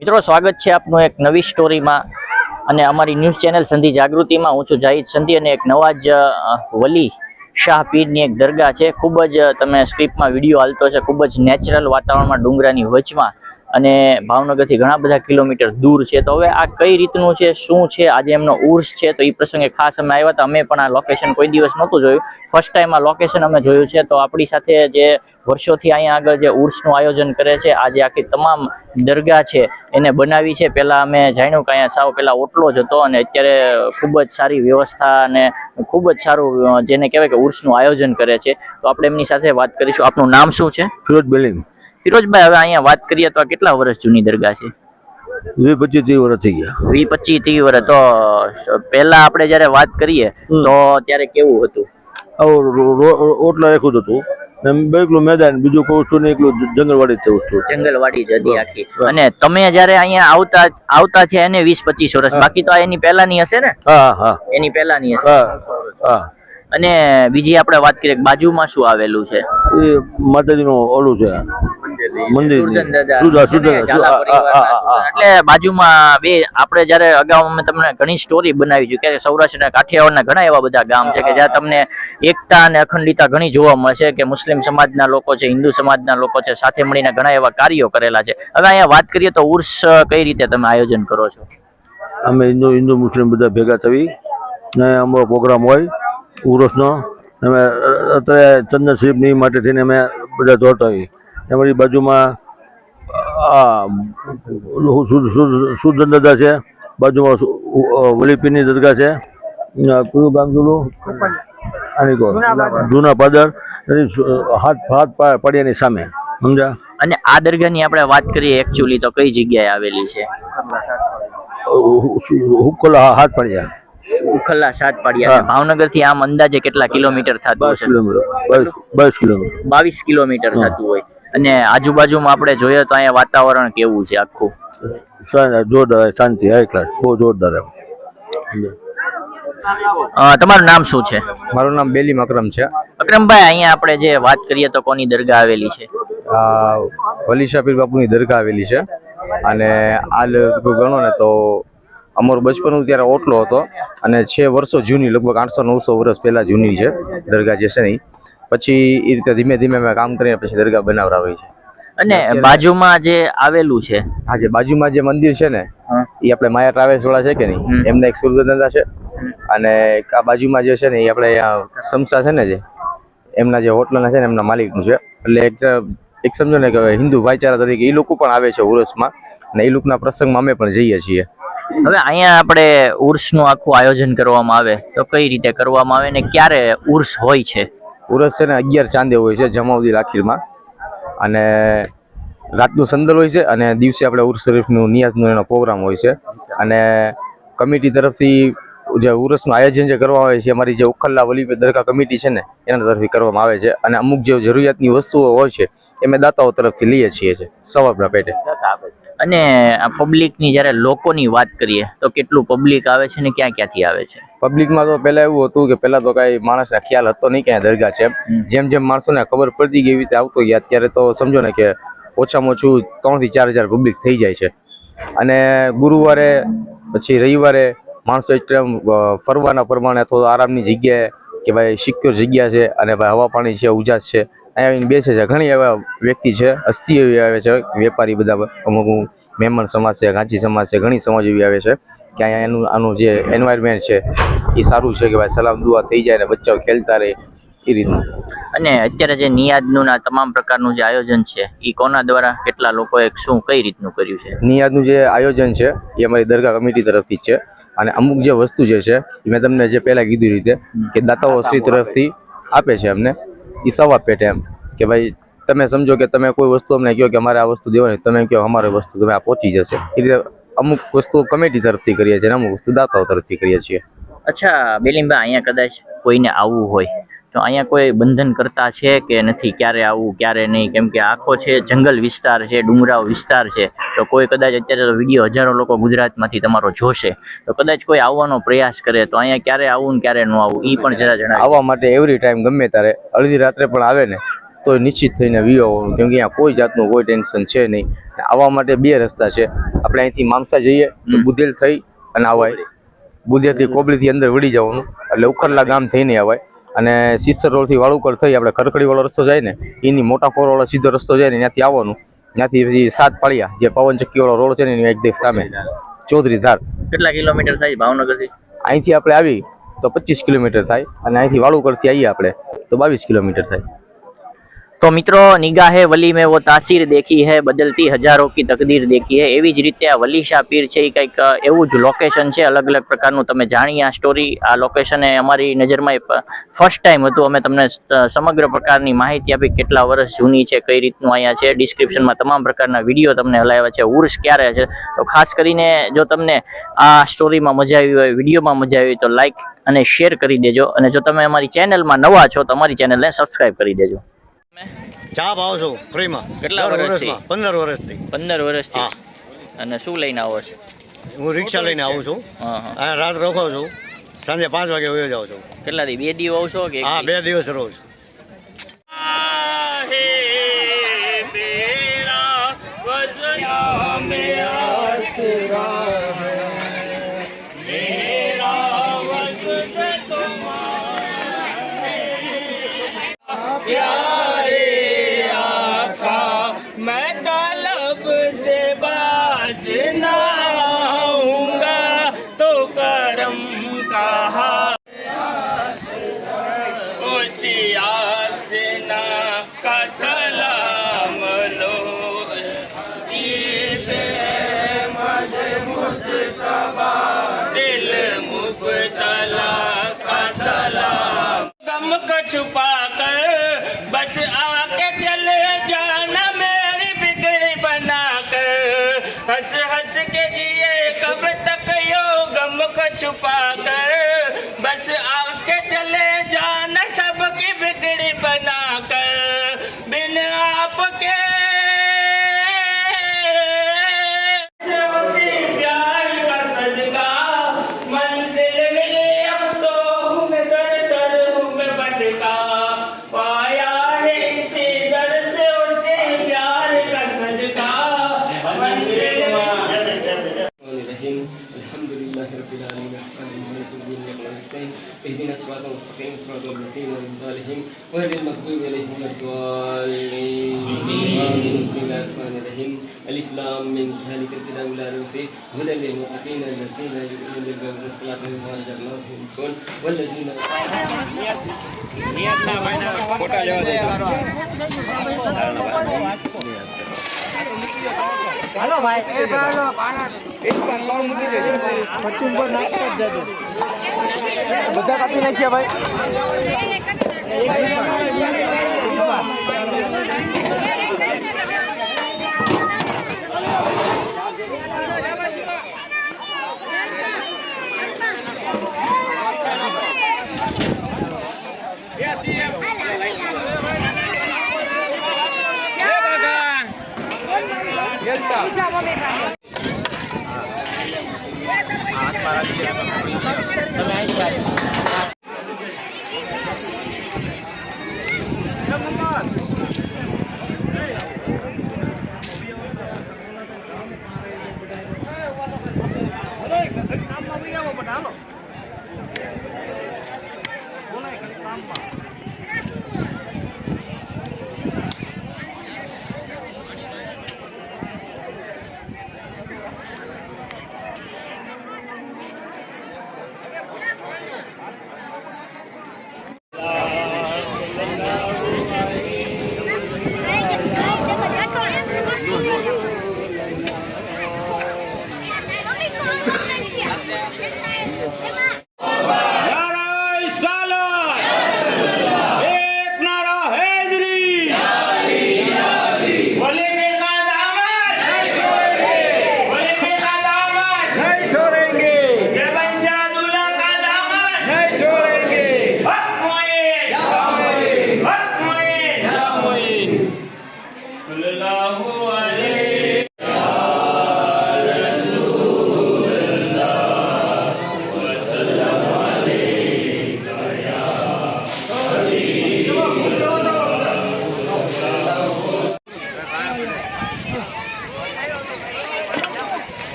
મિત્રો, સ્વાગત છે આપનું એક નવી સ્ટોરીમાં અને અમારી ન્યૂઝ ચેનલ સંધિ જાગૃતિમાં. હું છું જાહિદ સંધિ અને એક નવા જ વલી શાહ પીરની એક દરગાહ છે. ખૂબ જ તમે સ્ક્રિપ્ટમાં વીડિયો હાલતો છે. ખૂબ જ નેચરલ વાતાવરણમાં ડુંગરાની વચમાં અને ભાવનગરથી ઘણા બધા કિલોમીટર દૂર છે. તો હવે આ કઈ રીતનું છે? શું છે? આજે એમનો ઉર્સ છે? તો એ પ્રસંગે ખાસ અમે આવ્યા હતા. અમે પણ આ લોકેશન કોઈ દિવસ નહોતું જોયું. ફર્સ્ટ ટાઈમ આ લોકેશન અમે જોયું છે. તો આપણી સાથે જે વર્ષોથી અહીંયા આગળ જે ઉર્સનું આયોજન કરે છે, આજે આખી તમામ દરગાહ છે એને બનાવી છે. પહેલાં અમે જાણ્યું કે અહીંયા સાવ પહેલાં ઓટલો જ હતો અને અત્યારે ખૂબ જ સારી વ્યવસ્થા અને ખૂબ જ સારું, જેને કહેવાય કે ઉર્સનું આયોજન કરે છે. તો આપણે એમની સાથે વાત કરીશું. આપનું નામ શું છે? ફિરોજ બેલિંગ ફિરોજભાઈ હવે અહીંયા વાત કરીએ તો કેટલા વર્ષ જૂની દરગાહ છે? વીસ પચીસ ત્રીસ વર્ષ થઈ ગયા. વીસ પચીસ ત્રીસ વર્ષ. તો પહેલા આપણે જયારે વાત કરીએ તો ત્યારે કેવું હતું? ઓટલા રેખું હતું. બે એકલું મેદાન બીજું કહું એકલું જંગલવાડી થયું તે વસ્તુ. જંગલવાડી જ હતી આખી. અને તમે જયારે અહીંયા આવતા આવતા છે એને વીસ પચીસ વર્ષ. બાકી તો એની પહેલાની હશે ને? હા હા એની પહેલાની હશે. હા અને બીજી આપણે વાત કરીએ બાજુમાં શું આવેલું છે? એ માતાજીનું ઓલું છે. મંદિર એટલે બાજુમાં બે આપણે જયારે અગાઉ અમે તમને ઘણી સ્ટોરી બનાવી છે કે સૌરાષ્ટ્ર કાઠિયાવાડના ઘણા એવા બધા ગામ છે કે જ્યાં તમને એકતા અને અખંડિતા ઘણી જોવા મળશે કે મુસ્લિમ સમાજના લોકો છે હિન્દુ સમાજના લોકો છે સાથે મળીને ઘણા એવા કાર્યો કરેલા છે. હવે અહીંયા વાત કરીએ તો ઉર્સ કઈ રીતે તમે આયોજન કરો છો? અમે હિન્દુ હિન્દુ મુસ્લિમ બધા ભેગા થઈ ને અમારો પ્રોગ્રામ હોય ઉરસનો. અમે અત્યારે ચંદન શરીફની માટે થઈને અમે બધા દોડતા હોઈએ. અમારી બાજુમાં આ સુદન દાદા છે બાજુમાં વલીપીની દરગાહ છે કયું ગામ જુલું જૂના પાદર. હાથ હાથ પાડિયાની સામે. સમજા અને આ દરગાહની આપણે વાત કરીએ એકચ્યુઅલી તો કઈ જગ્યાએ આવેલી છે? હુકલા હાથ પાડિયા ઉખલ્લા સાત પાડિયા. ભાવનગરથી આમ અંદાજે કેટલા કિલોમીટર થતું હશે? બાવીસ કિલોમીટર. બાવીસ કિલોમીટર થતું હોય. અને આજુબાજુમાં આપણે જોઈએ તો અહીંયા વાતાવરણ કેવું છે આખું? જોરદાર શાંતિ હાઈ ક્લાસ બહુ જોરદાર તમારું નામ શું છે? મારું નામ બેલીમ અકરમ છે. અકરમભાઈ અહીંયા આપણે જે વાત કરીએ તો કોની દરગાહ આવેલી છે? વલી શાપીર બાપુની દરગાહ આવેલી છે. અને આ લગભગ ગણો ને તો અમારું બચપનનું ત્યારે ઓટલો હતો. અને છે વર્ષો જૂની લગભગ આઠસો નવસો વર્ષ પહેલા જૂની છે દરગાહ જે છે ને ઈ. પછી એ રીતે ધીમે ધીમે અમે કામ કરીને પછી દરગાહ બનાવડાવી છે. અને બાજુમાં જે આવેલું છે? હા જે બાજુમાં જે મંદિર છે ને એ આપણે માયા ટ્રાવેલ્સ વાળા છે કે નહીં? એમના એક સુરદાદા છે. અને આ બાજુમાં જે છે ને એ આપણે સમસા છે ને જે એમના જે હોટલના છે ને એમના માલિકનું છે. એટલે એક એક સમજો ને કે હિન્દુ ભાઈચારા તરીકે એ લોકો પણ આવે છે ઉરસમાં. અને એ લોકોના પ્રસંગમાં અમે પણ જઈએ છીએ. હવે અહીંયા આપણે ઉર્સનું આખું આયોજન કરવામાં આવે. તો કઈ રીતે કરવામાં આવે ને ક્યારે ઉર્સ હોય છે? ઉરસ છે ને અગિયાર ચાંદે હોય છે જમાવદી લાખીરમાં. અને રાતનું સંદલ હોય છે અને દિવસે આપણે ઉર્સ શરીફનું નિયાઝનો એનો પ્રોગ્રામ હોય છે. અને કમિટી તરફથી જે ઉરસનું આયોજન જે કરવામાં આવે છે, અમારી જે ઉખલ્લા વલી દરગાહ કમિટી છે ને, એના તરફથી કરવામાં આવે છે. અને અમુક જે જરૂરિયાતની વસ્તુઓ હોય છે એ અમે દાતાઓ તરફથી લઈએ છીએ છે સવારના પેટે. અને આ પબ્લિકની જ્યારે લોકોની વાત કરીએ તો કેટલું પબ્લિક આવે છે ને ક્યાં ક્યાંથી આવે છે? પબ્લિકમાં તો પહેલાં એવું હતું કે પહેલાં તો કાંઈ માણસને ખ્યાલ હતો નહીં ક્યાં દરગાહ છે જેમ જેમ માણસોને ખબર પડતી ગઈ એવી રીતે આવતો ગયા. અત્યારે તો સમજો ને કે ઓછામાં ઓછું ત્રણથી ચાર હજાર પબ્લિક થઈ જાય છે. અને ગુરુવારે પછી રવિવારે માણસો એકદમ ફરવાના પ્રમાણે અથવા આરામની જગ્યાએ કે ભાઈ સિક્યોર જગ્યા છે અને ભાઈ હવા પાણી છે ઉજાસ છે. અહીંયા આવીને બેસે છે. ઘણી એવા વ્યક્તિ છે અસ્થિ એવી આવે છે વેપારી બધા અમુક મહેમાન સમાજ છે ગાંચી સમાજ છે ઘણી સમાજ એવી આવે છે કે અહીંયા એનું આનું જે એન્વાયરમેન્ટ છે એ સારું છે કે ભાઈ સલામ દુઆ થઈ જાય ને બચ્ચાઓ ખેલતા રહે એ રીતનું. અને અત્યારે જે નિયાદનું આ તમામ પ્રકારનું જે આયોજન છે એ કોના દ્વારા કેટલા લોકોએ શું કઈ રીતનું કર્યું છે? નિયાદનું જે આયોજન છે એ અમારી દરગાહ કમિટી તરફથી છે. અને અમુક જે વસ્તુ જે છે મેં તમને જે પહેલાં કીધું રીતે કે દાતાઓ શ્રી તરફથી આપે છે અમને. એ સવા પેટે એમ. કે ભાઈ, તમે સમજો કે તમે કોઈ વસ્તુ અમને કહો કે અમારે આ વસ્તુ દેવાની, તમે કહો અમારે વસ્તુ, તમે આ પહોંચી જશે. એ રીતે અમુક વસ્તુ કમિટી તરફથી કરીએ છીએ અમુક વસ્તુ દાતાઓ તરફથી કરીએ છીએ. અચ્છા, બેલીમભાઈ, અહીંયા કદાચ કોઈને આવવું હોય તો અહીંયા કોઈ બંધન કરતા છે કે નથી? ક્યારે આવું ક્યારે નહીં? કેમ કે આખો છે જંગલ વિસ્તાર છે ડુંગરાવ વિસ્તાર છે. તો કોઈ કદાચ અત્યારે તો વીડિયો હજારો લોકો ગુજરાતમાંથી તમારો જોશે. તો કદાચ કોઈ આવવાનો પ્રયાસ કરે તો અહીંયા ક્યારે આવવું ને ક્યારે ન આવવું એ પણ જરા જણાવો આવવા માટે એવરી ટાઈમ ગમે ત્યારે. અડધી રાત્રે પણ આવે ને તો નિશ્ચિત થઈને વ્યૂ આવવાનું કેમ કે અહીંયા કોઈ જાતનું કોઈ ટેન્શન છે નહીં. આવવા માટે બે રસ્તા છે. આપણે અહીંથી મામસા જઈએ તો બુધેલ થઈ અને આવાય. બુધેલથી કોબલીથી અંદર વળી જવાનું. એટલે ઉખરલા ગામ થઈને આવાય. અને સિસ્ટર રોડથી વાળુકર થઈ આપણે ખરખડીવાળો રસ્તો જાય ને એની મોટા કોર વાળો સીધો રસ્તો જાય ને ત્યાંથી આવવાનું. ત્યાંથી પછી સાત પાળિયા જે પવન ચક્કી વાળો રોડ છે ને એની એકદમ સામે. ચૌધરી ધાર. કેટલા કિલોમીટર થાય ભાવનગરથી? અહીંથી આપણે આવી તો પચીસ કિલોમીટર થાય અને અહીંથી વાળુકરથી આવીએ આપણે તો બાવીસ કિલોમીટર થાય. તો મિત્રો, નિગાહે વલી મેં વો તાસીર દેખી હે, બદલતી હજારો કી તકદીર દેખી હે. એવી જ રીતે આ વલી પીર છે એ કંઈક એવું જ લોકેશન છે, અલગ અલગ પ્રકારનું તમે જાણી આ સ્ટોરી આ લોકેશને અમારી નજરમાં ફર્સ્ટ ટાઈમ હતું. અમે તમને સમગ્ર પ્રકારની માહિતી આપી કેટલા વર્ષ જૂની છે, કઈ રીતનું અહીંયા છે. ડિસ્ક્રિપ્શનમાં તમામ પ્રકારના વીડિયો તમને હલાવ્યા છે. ઉર્સ ક્યારે છે? તો ખાસ કરીને જો તમને આ સ્ટોરીમાં મજા આવી હોય, વિડીયોમાં મજા આવી તો લાઇક અને શેર કરી દેજો. અને જો તમે અમારી ચેનલમાં નવા છો, તો અમારી ચેનલને સબસ્ક્રાઈબ કરી દેજો. ચા ભાવ છું ફ્રીમાં? કેટલા વર્ષથી? વર્ષમાં? પંદર વર્ષથી. પંદર વર્ષથી? હા. અને શું લઈને આવો છો? હું રિક્ષા લઈને આવું છું. હા હા. અને રાત રોકો છું. સાંજે પાંચ વાગે વયો જાઉં છું. કેટલા દી? બે દિવસ આવું છો કે હા બે દિવસ રહું છું. मैं छुपा कर बस आके चले जाना मेरी बिगड़ी बना कर हंस हंस के जिए कब तक यो गम को छुपा المستقيم صراط الذين أنعمت عليهم غير المغضوب عليهم ولا الضالين. آمين. بسم الله الرحمن الرحيم. ألف لام ذلك الكتاب لا ريب فيه. هدى للمتقين الذين يؤمنون بالغيب والصلاة مما رزقناهم ينفقون والذين હાલો ભાઈ. એ ભાઈ એક કંદોળ મૂકી દેજો. પચ્ચું પર નાખતા જ બધા કાપી નાખ્યા ભાઈ.